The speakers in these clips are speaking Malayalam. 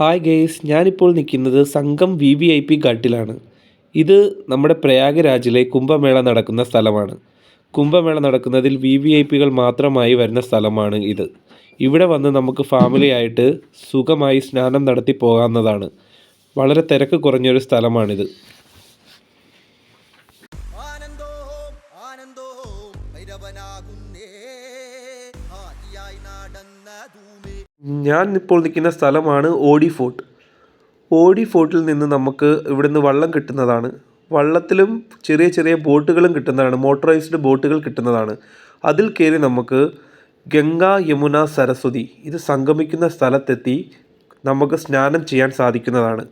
ഹായ് ഗെയ്സ് ഞാനിപ്പോൾ നിൽക്കുന്നത് Sangam V V I P ഘട്ടിലാണ്. ഇത് നമ്മുടെ പ്രയാഗരാജിലെ കുംഭമേള നടക്കുന്ന സ്ഥലമാണ്. കുംഭമേള നടക്കുന്നതിൽ വി വി ഐ പികൾ മാത്രമായി വരുന്ന സ്ഥലമാണ് ഇത്. ഇവിടെ വന്ന് നമുക്ക് ഫാമിലിയായിട്ട് സുഖമായി സ്നാനം നടത്തി പോകാവുന്നതാണ്. വളരെ തിരക്ക് കുറഞ്ഞൊരു സ്ഥലമാണിത്. ആനന്ദോ ഞാൻ ഇപ്പോൾ നിൽക്കുന്ന സ്ഥലമാണ് ഓടി ഫോർട്ട് ഓടി ഫോർട്ടിൽ നിന്ന് നമുക്ക് ഇവിടുന്ന് വള്ളം കിട്ടുന്നതാണ്. വള്ളത്തിലും ചെറിയ ചെറിയ ബോട്ടുകളും കിട്ടുന്നതാണ്. മോട്ടോറൈസ്ഡ് ബോട്ടുകൾ കിട്ടുന്നതാണ്. അതിൽ കയറി നമുക്ക് ഗംഗ യമുന സരസ്വതി ഇത് സംഗമിക്കുന്ന സ്ഥലത്തെത്തി നമുക്ക് സ്നാനം ചെയ്യാൻ സാധിക്കുന്നതാണ്.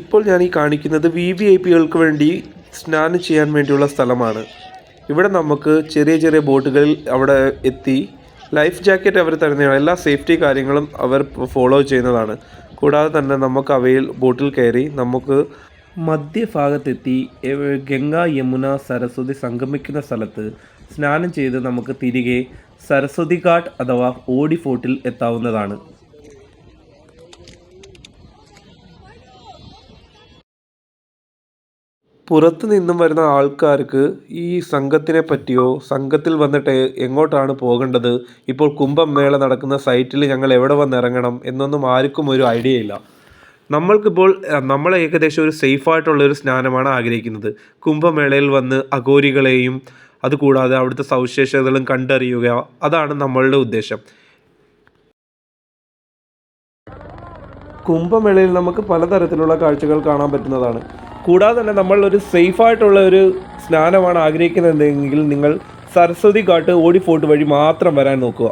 ഇപ്പോൾ ഞാൻ ഈ കാണിക്കുന്നത് വി വി ഐ പികൾക്ക് വേണ്ടി സ്നാനം ചെയ്യാൻ വേണ്ടിയുള്ള സ്ഥലമാണ്. ഇവിടെ നമുക്ക് ചെറിയ ചെറിയ ബോട്ടുകളിൽ അവിടെ എത്തി. ലൈഫ് ജാക്കറ്റ് അവർ തരുന്നതാണ്. എല്ലാ സേഫ്റ്റി കാര്യങ്ങളും അവർ ഫോളോ ചെയ്യുന്നതാണ്. കൂടാതെ തന്നെ നമുക്ക് അവയിൽ ബോട്ടിൽ കയറി നമുക്ക് മധ്യഭാഗത്തെത്തി ഗംഗ യമുന സരസ്വതി സംഗമിക്കുന്ന സ്ഥലത്ത് സ്നാനം ചെയ്ത് നമുക്ക് തിരികെ സരസ്വതി ഘാട്ട് അഥവാ ഓടി ഫോർട്ടിൽ എത്താവുന്നതാണ്. പുറത്തു നിന്നും വരുന്ന ആൾക്കാർക്ക് ഈ സംഘത്തിനെ പറ്റിയോ സംഘത്തിൽ വന്നിട്ട് എങ്ങോട്ടാണ് പോകേണ്ടത്? ഇപ്പോൾ കുംഭമേള നടക്കുന്ന സൈറ്റിൽ ഞങ്ങൾ എവിടെ വന്ന് ഇറങ്ങണം എന്നൊന്നും ആർക്കും ഒരു ഐഡിയ ഇല്ല. നമ്മൾക്കിപ്പോൾ നമ്മൾ ഏകദേശം ഒരു സേഫായിട്ടുള്ളൊരു സ്നാനമാണ് ആഗ്രഹിക്കുന്നത്. കുംഭമേളയിൽ വന്ന് അഘോരികളെയും അതുകൂടാതെ അവിടുത്തെ സവിശേഷതകളും കണ്ടറിയുക അതാണ് നമ്മളുടെ ഉദ്ദേശം. കുംഭമേളയിൽ നമുക്ക് പലതരത്തിലുള്ള കാഴ്ചകൾ കാണാൻ പറ്റുന്നതാണ്. കൂടാതെ തന്നെ നമ്മൾ ഒരു സേഫായിട്ടുള്ള ഒരു സ്നാനമാണ് ആഗ്രഹിക്കുന്നതെങ്കിൽ നിങ്ങൾ സരസ്വതി ഘാട്ട് ഓടി ഫോർട്ട് വഴി മാത്രം വരാൻ നോക്കുക.